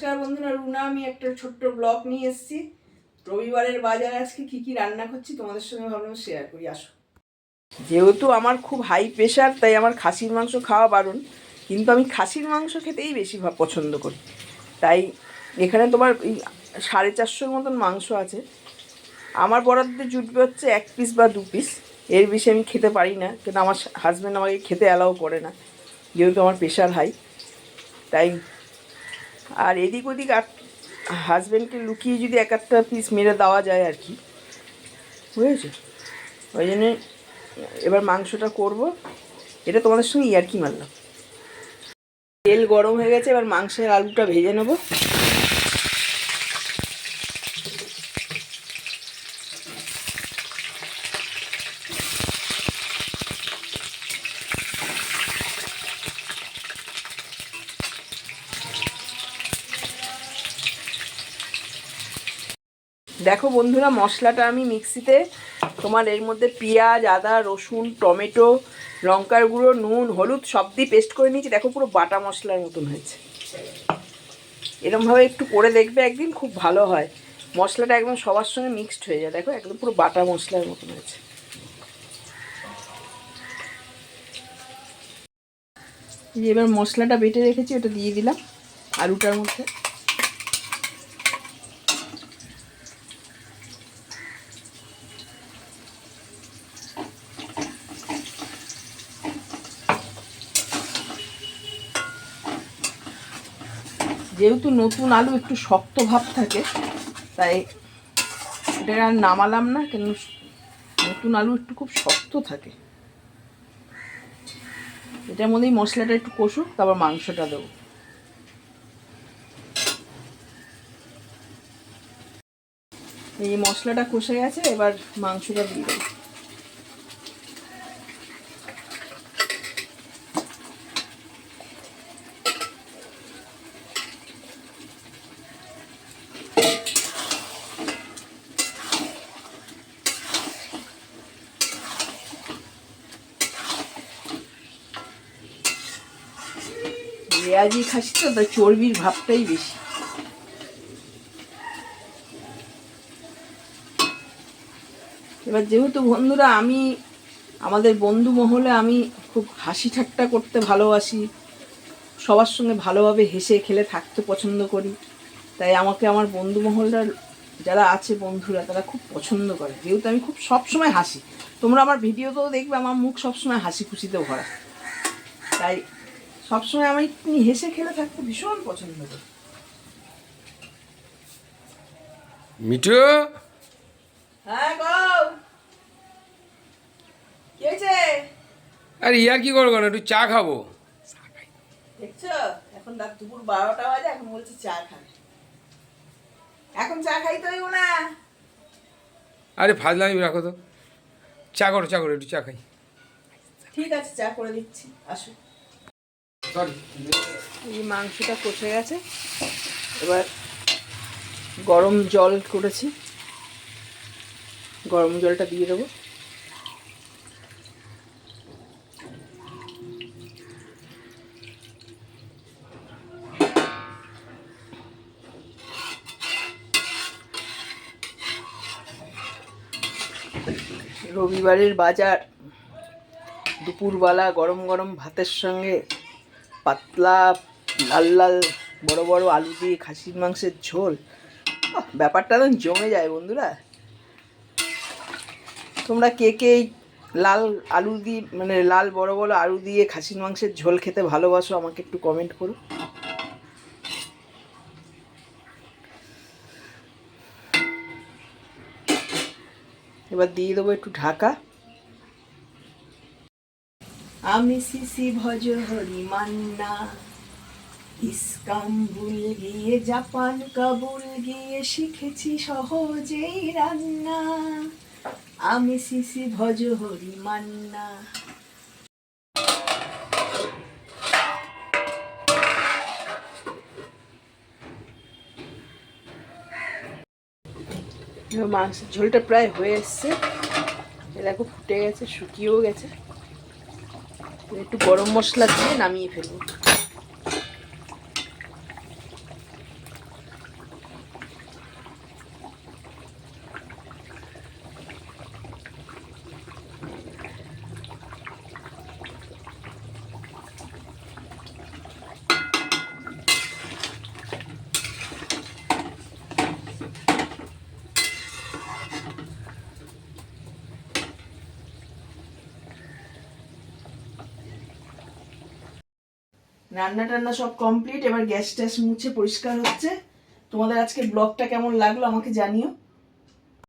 নমস্কার বন্ধুরা, রুনা, আমি একটা ছোট্ট ব্লগ নিয়ে এসেছি। রবিবারের বাজার আজকে কি কি রান্না করছি তোমাদের সঙ্গে ভাবলাম শেয়ার করি, আসো। যেহেতু আমার খুব হাই প্রেশার তাই আমার খাসির মাংস খাওয়া বারণ, কিন্তু আমি খাসির মাংস খেতেই বেশি পছন্দ করি। তাই এখানে তোমার সাড়ে চারশোর মতন মাংস আছে। আমার বরাদ্দে জুটবে হচ্ছে এক পিস বা দু পিস এর বেশি আমি খেতে পারি না, কিন্তু আমার হাজব্যান্ড আমাকে খেতে অ্যালাউ করে না, যেহেতু আমার প্রেশার হাই তাই আর এদিক ওদিক আর হাজব্যান্ডকে লুকিয়ে যদি এক একটা পিস মেরে দেওয়া যায় আর কি, বুঝেছ? ওই জন্যে এবার মাংসটা করব। এটা তোমাদের সঙ্গে ইয়ার্কি মারলাম। তেল গরম হয়ে গেছে, এবার মাংসের আলুটা ভেজে নেব। দেখো বন্ধুরা, মশলাটা আমি মিক্সিতে, তোমার এর মধ্যে পেঁয়াজ, আদা, রসুন, টমেটো, লঙ্কার গুঁড়ো, নুন, হলুদ, সব দিয়ে পেস্ট করে নিয়েছি। দেখো পুরো বাটা মশলার মতন হয়েছে। এরমভাবে একটু করে দেখবে একদিন, খুব ভালো হয়। মশলাটা একদম সবার সঙ্গে মিক্সড হয়ে যায়। দেখো, একদম পুরো বাটা মশলার মতন হয়েছে। এবার মশলাটা বেটে রেখেছি, ওটা দিয়ে দিলাম আলুটার মধ্যে। যেহেতু নতুন আলু, একটু শক্ত ভাব থাকে, তাই এটা আর নামালাম না কেন নতুন আলু একটু খুব শক্ত থাকে। এটার মধ্যেই মশলাটা একটু কষুক, তারপর মাংসটা দেবো। এই মশলাটা কষে গেছে, এবার মাংসটা দিয়ে দেবো। রেয়াজি খাসি তো তাই চর্বির ভাবটাই বেশি। এবার যেহেতু বন্ধুরা, আমি, আমাদের বন্ধু মহলে আমি খুব হাসি ঠাট্টা করতে ভালোবাসি, সবার সঙ্গে ভালোভাবে হেসে খেলে থাকতে পছন্দ করি, তাই আমাকে আমার বন্ধু মহলরা যারা আছে বন্ধুরা, তারা খুব পছন্দ করে। যেহেতু আমি খুব সবসময় হাসি। তোমরা আমার ভিডিওতেও দেখবে, আমার মুখ সবসময় হাসি খুশিতে ভরা। তাই সবসময় আমি একটু হেসে খেলে থাকতে ভীষণ পছন্দ করি। মিঠু? হ্যাঁ গো। কি হয়েছে? আর ইয়ার কি করব না একটু চা খাব। দেখছ? এখন রাত দুপুর বারোটা বাজে এখন বলছে চা খাবে। এখন চা খাইতে হইব না আরে ফাজলামি রাখো তো। চা করো চা করো একটু চা খাই। ঠিক আছে চা করে দিচ্ছি আসো। এই মাংসটা কষে গেছে। এবার গরম জল করেছি। গরম জলটা দিয়ে দেবো। রবিবারের বাজার। দুপুরবেলা গরম গরম ভাতের সঙ্গে পাতলা, লাল লাল, বড় বড় আলু দিয়ে খাসির মাংসের ঝোল। ব্যাপারটা তো জমে যায় বন্ধুরা। তোমরা কে কে লাল আলু দিয়ে মানে লাল বড় বড় আলু দিয়ে খাসির মাংসের ঝোল খেতে ভালোবাসো, আমাকে একটু কমেন্ট করো। এবার দিয়ে দেবো একটু ঢাকা। আমি সিসি ভজ হরি মান্না। ইস্কাম্বুল গিয়ে, জাপান কাবুল গিয়ে, শিখেছি সহজেই রান্না। আমি সিসি ভজ হরি মান্না। মাংসের ঝোলটা প্রায় হয়ে এসছে। এ দেখো ফুটে গেছে, শুকিয়েও গেছে। একটু গরম মশলা দিয়ে নামিয়ে ফেলব রান্না টান্না সব কমপ্লিট এবার গ্যাস ট্যাস মুছে পরিষ্কার হচ্ছে। তোমাদের আজকে ব্লগটা কেমন লাগল আমাকে জানিও।